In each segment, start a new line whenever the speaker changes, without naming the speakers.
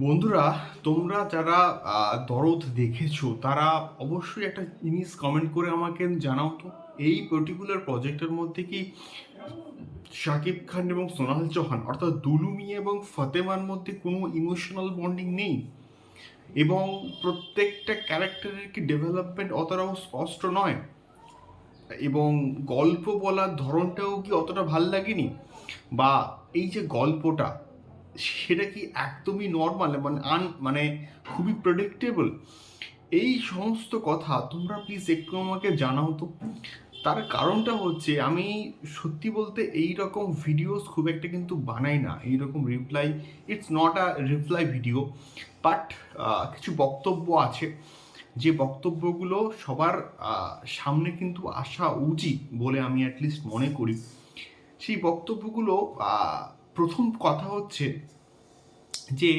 বন্ধুরা, তোমরা যারা দরদ দেখেছ, তারা অবশ্যই একটা জিনিস কমেন্ট করে আমাকে জানাও তো। এই পার্টিকুলার প্রজেক্টের মধ্যে কি শাকিব খান এবং সোনাল চৌহান, অর্থাৎ দুলুমি এবং ফতেমার মধ্যে কোনো ইমোশনাল বন্ডিং নেই? এবং প্রত্যেকটা ক্যারেক্টারের কি ডেভেলপমেন্ট অতটাও স্পষ্ট নয়? এবং গল্প বলার ধরনটাও কি অতটা ভালো লাগেনি? বা এই যে গল্পটা সেটা কি একদমই নর্মাল মানে আন মানে খুবই প্রেডিক্টেবল এই সমস্ত কথা তোমরা প্লিজ একটু আমাকে জানাও তো। তার কারণটা হচ্ছে, আমি সত্যি বলতে এই রকম ভিডিওস খুব একটা কিন্তু বানাই না এই রকম reply it's not a reply video but কিছু বক্তব্য আছে। যে বক্তব্যগুলো সবার সামনে কিন্তু আসা উচিত বলে আমি অ্যাটলিস্ট মনে করি। সেই বক্তব্যগুলো প্রথম কথা হচ্ছে যে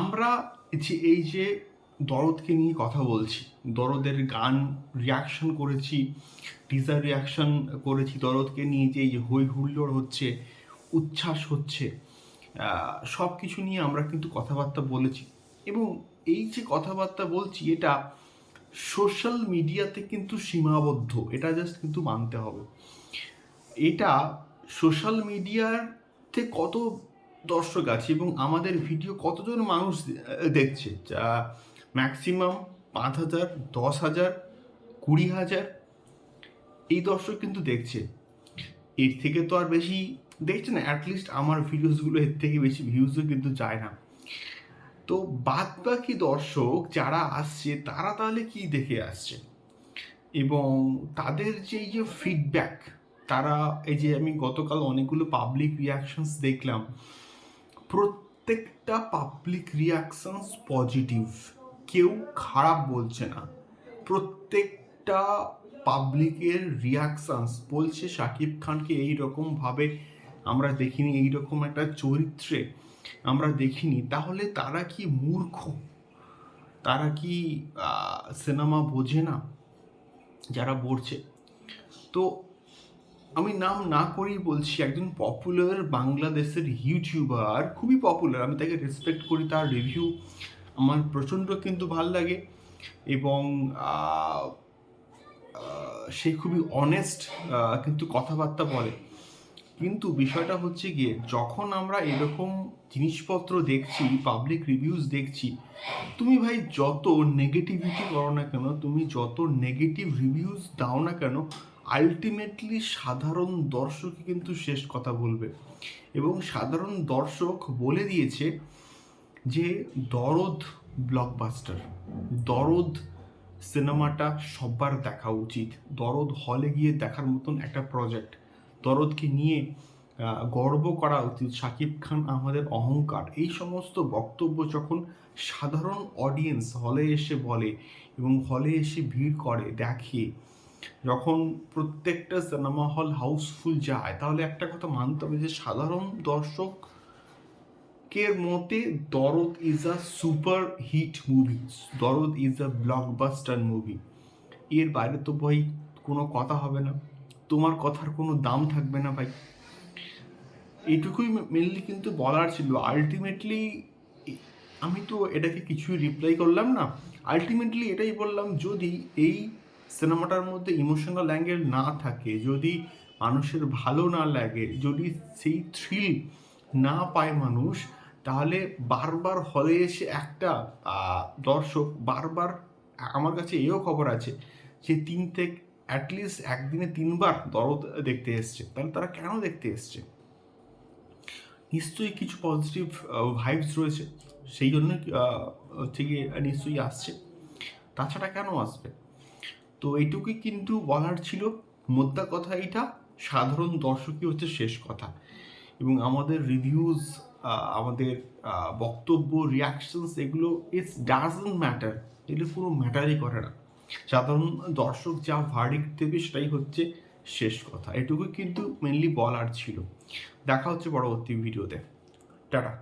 আমরা যে এই যে দরদকে নিয়ে কথা বলছি, দরদের গান রিয়াকশন করেছি টিজার রিয়াকশন করেছি দরদকে নিয়ে যে এই যে হই হুল্লোড় হচ্ছে, উচ্ছ্বাস হচ্ছে সব কিছু নিয়ে আমরা কিন্তু কথাবার্তা বলেছি। এবং এই যে কথাবার্তা বলছি, এটা সোশ্যাল মিডিয়াতে কিন্তু সীমাবদ্ধ, এটা জাস্ট কিন্তু মানতে হবে। এটা সোশ্যাল মিডিয়াতে কত দর্শক আছে এবং আমাদের ভিডিও কতজন মানুষ দেখছে? যা ম্যাক্সিমাম পাঁচ হাজার, দশ হাজার, কুড়ি হাজার এই দর্শক কিন্তু দেখছে। এর থেকে তো আর বেশি দেখছে না অ্যাটলিস্ট আমার ভিডিওসগুলো এর থেকে বেশি ভিউজও কিন্তু যায় না। তো বাদ বাকি দর্শক যারা আসছে, তারা তাহলে কি দেখে আসছে? এবং তাদের যে যে ফিডব্যাক তারা এই যে আমি গতকাল অনেকগুলো পাবলিক রিয়াকশনস দেখলাম, প্রত্যেকটা পাবলিক রিয়াকশনস পজিটিভ কেউ খারাপ বলছে না। প্রত্যেকটা পাবলিকের রিয়াকশনস বলছে শাকিব খানকে এই রকম ভাবে আমরা দেখিনি এই রকম একটা চরিত্রে আমরা দেখিনি। তাহলে তারা কি মূর্খ? তারা কি সিনেমা বোঝে না? যারা বলছে। তো আমি নাম না করেই বলছি, একজন পপুলার বাংলাদেশের ইউটিউবার খুবই পপুলার আমি তাকে রেসপেক্ট করি, তার রিভিউ আমার প্রচণ্ড কিন্তু ভালো লাগে এবং সে খুবই অনেস্ট কিন্তু কথাবার্তা বলে। কিন্তু বিষয়টা হচ্ছে গিয়ে, যখন আমরা এরকম জিনিসপত্র দেখছি পাবলিক রিভিউজ দেখছি, তুমি ভাই যত নেগেটিভিটি করো না কেন, তুমি যত নেগেটিভ রিভিউজ দাও না কেন আলটিমেটলি সাধারণ দর্শকই কিন্তু শেষ কথা বলবে। এবং সাধারণ দর্শক বলে দিয়েছে যে দরদ ব্লকবাস্টার দরদ সিনেমাটা সবার দেখা উচিত। দরদ হলে গিয়ে দেখার মতন একটা প্রজেক্ট দরদকে নিয়ে গর্ব করা উচিত। শাকিব খান, আমাদের অহংকার। এই সমস্ত বক্তব্য যখন সাধারণ অডিয়েন্স হলে এসে বলে এবং হলে এসে ভিড় করে, দেখে যখন প্রত্যেকটা সিনেমা হল হাউসফুল যায়, তাহলে একটা কথা মানতে হবে যে সাধারণ দর্শক কের মতে Dorod is a super hit movie Dorod is a blockbuster movie এর বাইরে তো ভাই কোনো কথা হবে না, তোমার কথার কোনো দাম থাকবে না ভাই। এটুকুই মেনলি কিন্তু বলার ছিল। আলটিমেটলি আমি তো এটাকে কিছুই রিপ্লাই করলাম না। আলটিমেটলি এটাই বললাম, যদি এই সিনেমাটার মধ্যে ইমোশনাল অ্যাঙ্গেল না থাকে, যদি মানুষের ভালো না লাগে, যদি সেই থ্রিল না পায় মানুষ, তাহলে বারবার হলে এসে একটা দর্শক বারবার আমার কাছে এও খবর আছে যে তিন থেকে অ্যাটলিস্ট একদিনে তিনবার দরদ দেখতে এসছে। তাহলে তারা কেন দেখতে এসছে? নিশ্চয়ই কিছু পজিটিভ ভাইবস রয়েছে। সেই জন্য থেকে নিশ্চয়ই আসছে। তাছাড়া কেন আসবে? তো এইটুকুই কিন্তু বলার ছিল। মোদ্দা কথা এটা সাধারণ দর্শকই হচ্ছে শেষ কথা। এবং আমাদের রিভিউজ আমাদের বক্তব্য রিয়াকশনস এগুলো ইটস ডাজন্ট ম্যাটার এগুলো কোনো ম্যাটারই করে না। সাধারণ দর্শক যা ভার্ডিক দেবে সেটাই হচ্ছে শেষ কথা। এটুকুই কিন্তু মেনলি বলার ছিল। দেখা হচ্ছে পরবর্তী ভিডিওতে টাটা।